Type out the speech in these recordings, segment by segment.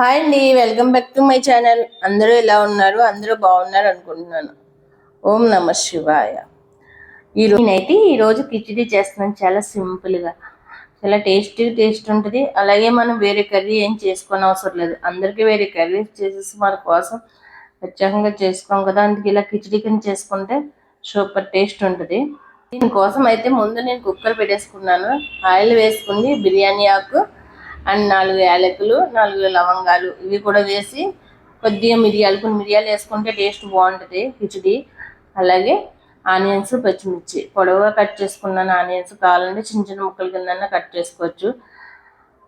Hi అండి welcome back to my channel. అందరూ ఎలా ఉన్నారు? అందరూ బాగున్నారు అనుకుంటున్నాను. ఓం నమ శివాయ. ఈరోజు నేనైతే ఈరోజు కిచిడీ చేస్తున్నాను చాలా సింపుల్గా చాలా టేస్టీ టేస్ట్ ఉంటుంది. అలాగే మనం వేరే కర్రీ ఏం చేసుకోని అవసరం లేదు. అందరికీ వేరే కర్రీ చేసేసి మన కోసం ప్రత్యేకంగా చేసుకోం కదా. అందుకే ఇలా కిచిడి కింద చేసుకుంటే సూపర్ టేస్ట్ ఉంటుంది. దీనికోసం అయితే ముందు నేను కుక్కర్ పెట్టేసుకున్నాను. ఆయిల్ వేసుకుని బిర్యానీ ఆకు. అండ్ నాలుగు యాలకులు నాలుగు లవంగాలు ఇవి కూడా వేసి కొద్దిగా మిరియాలు కొన్ని మిరియాలు వేసుకుంటే టేస్ట్ బాగుంటుంది కిచడి అలాగే ఆనియన్స్ పచ్చిమిర్చి. పొడవుగా కట్ చేసుకున్నాను ఆనియన్స్. కావాలంటే చిన్న చిన్న ముక్కల కింద కట్ చేసుకోవచ్చు.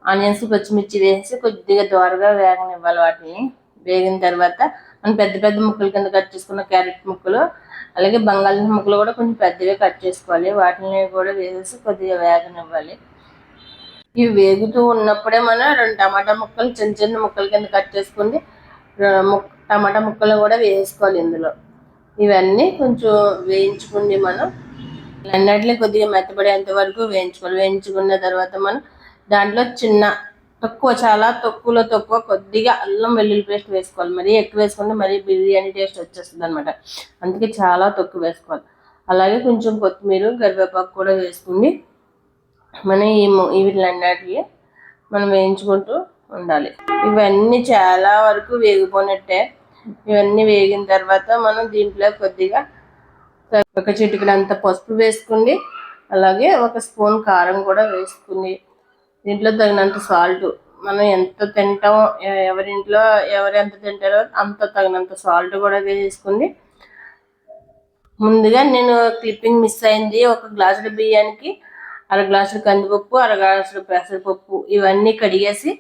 ఆనియన్స్ పచ్చిమిర్చి వేసి కొద్దిగా దోరగా వేగనివ్వాలి వాటిని. వేగిన తర్వాత మనం పెద్ద పెద్ద ముక్కల కింద కట్ చేసుకున్న క్యారెట్ ముక్కలు అలాగే బంగాళదుంప ముక్కలు కూడా కొంచెం పెద్దగా కట్ చేసుకోవాలి. వాటిని కూడా వేసేసి కొద్దిగా వేగనివ్వాలి. ఇవి వేగుతూ ఉన్నప్పుడే మనం రెండు టమాటా ముక్కలు చిన్న చిన్న ముక్కల కింద కట్ చేసుకుని టమాటా ముక్కలు కూడా వేసుకోవాలి ఇందులో. ఇవన్నీ కొంచెం వేయించుకుని మనం. అన్నిటిని కొద్దిగా మెత్తపడేంత వరకు వేయించుకోవాలి. వేయించుకున్న తర్వాత మనం దాంట్లో చిన్న తక్కువ చాలా తక్కువలో తక్కువ కొద్దిగా అల్లం వెల్లుల్లి పేస్ట్ వేసుకోవాలి. మరీ ఎక్కువ వేసుకుంటే మరీ బిర్యానీ టేస్ట్ వచ్చేస్తుంది అనమాట అందుకే చాలా తక్కువ వేసుకోవాలి. అలాగే కొంచెం కొత్తిమీర కరివేపాకు కూడా వేసుకుని మనం ఈ వీటిలన్నిటికి మనం వేయించుకుంటూ ఉండాలి. ఇవన్నీ చాలా వరకు వేగిపోయినట్టే ఇవన్నీ వేగిన తర్వాత మనం దీంట్లో కొద్దిగా ఒక చిటికడంత పసుపు వేసుకుంది అలాగే ఒక స్పూన్ కారం కూడా వేసుకుంది దీంట్లో తగినంత సాల్ట్. మనం ఎంత తింటాం ఎవరింట్లో ఎవరు ఎంత తింటారో అంత తగినంత సాల్ట్ కూడా వేసుకుంది ముందుగా నేను క్లిప్పింగ్ మిస్ అయింది ఒక గ్లాసుల బియ్యానికి. అర గ్లాసులు కందిపప్పు అర గ్లాసులు పెసరపప్పు ఇవన్నీ కడిగేసి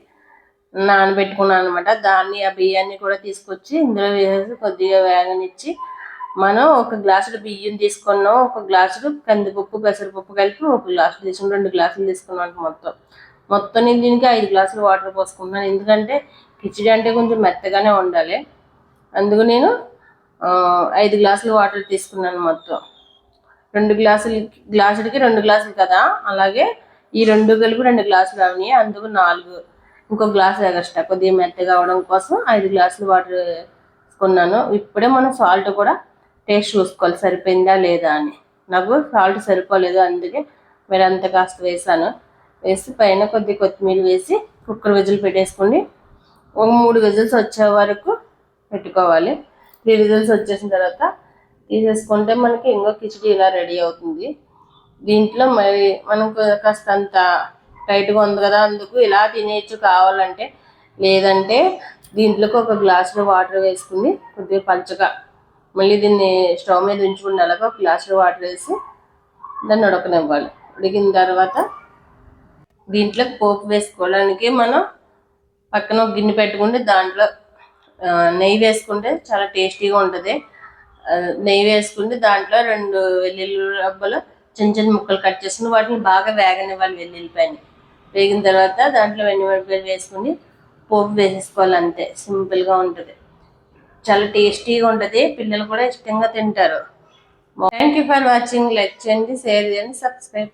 నానబెట్టుకున్నాను అనమాట దాన్ని ఆ బియ్యాన్ని కూడా తీసుకొచ్చి ఇందులో వేసేసి కొద్దిగా వేగనిచ్చి మనం ఒక గ్లాసులు బియ్యం తీసుకున్నాం. ఒక గ్లాసులు కందిపప్పు పెసరపప్పు కలిపి ఒక గ్లాసు తీసుకుని రెండు గ్లాసులు తీసుకున్నాను మొత్తం. మొత్తం నేను దీనికి ఐదు గ్లాసులు వాటర్ పోసుకున్నాను ఎందుకంటే కిచిడి అంటే కొంచెం మెత్తగానే ఉండాలి. అందుకు నేను ఐదు గ్లాసులు వాటర్ తీసుకున్నాను మొత్తం. రెండు గ్లాసులు గ్లాసుడికి రెండు గ్లాసులు కదా? అలాగే ఈ రెండు కలిపి రెండు గ్లాసులు అవని అందుకు నాలుగు. ఇంకో గ్లాస్ ఎగస్ట్రా కొద్దిగా మెత్తగా అవడం కోసం ఐదు గ్లాసులు వాటర్ వేసుకున్నాను ఇప్పుడే మనం సాల్ట్ కూడా టేస్ట్ చూసుకోవాలి. సరిపోయిందా లేదా అని. నాకు సాల్ట్ సరిపోలేదు అందుకే మీరు అంత కాస్త వేసాను వేసి పైన కొద్ది కొత్తిమీర వేసి కుక్కర్ విజిల్ పెట్టేసుకోండి. ఒక మూడు విజిల్స్ వచ్చే వరకు పెట్టుకోవాలి. త్రీ విజిల్స్ వచ్చేసిన తర్వాత తీసేసుకుంటే మనకి ఇంకో కిచడీ ఇలా రెడీ అవుతుంది. దీంట్లో మరి మనకు కాస్త అంత టైట్గా ఉంది కదా అందుకు ఇలా తినేయచ్చు కావాలంటే. లేదంటే దీంట్లోకి ఒక గ్లాసులో వాటర్ వేసుకుని కొద్దిగా పలచగా మళ్ళీ దీన్ని స్టవ్ మీద ఉంచుకుని అలాగా ఒక గ్లాసులో వాటర్ వేసి దాన్ని ఉడకనివ్వాలి. ఉడికిన తర్వాత దీంట్లో పోపు వేసుకోవడానికి మనం పక్కన ఒక గిన్నె పెట్టుకుంటే దాంట్లో నెయ్యి వేసుకుంటే చాలా టేస్టీగా ఉంటుంది. నెయ్యి వేసుకుని దాంట్లో రెండు వెల్లుల్లి రబ్బలు చిన్న చిన్న ముక్కలు కట్ చేసుకుని వాటిని బాగా వేగనివ్వాలి వెల్లుల్లిపాయని వేగిన తర్వాత దాంట్లో వెన్నుమిరపకాయలు వేసుకుని పోపు వేసేసుకోవాలి అంతే. సింపుల్గా ఉంటుంది. చాలా టేస్టీగా ఉంటుంది. పిల్లలు కూడా ఇష్టంగా తింటారు. Thank you for watching like చేయండి షేర్ చేయండి సబ్స్క్రైబ్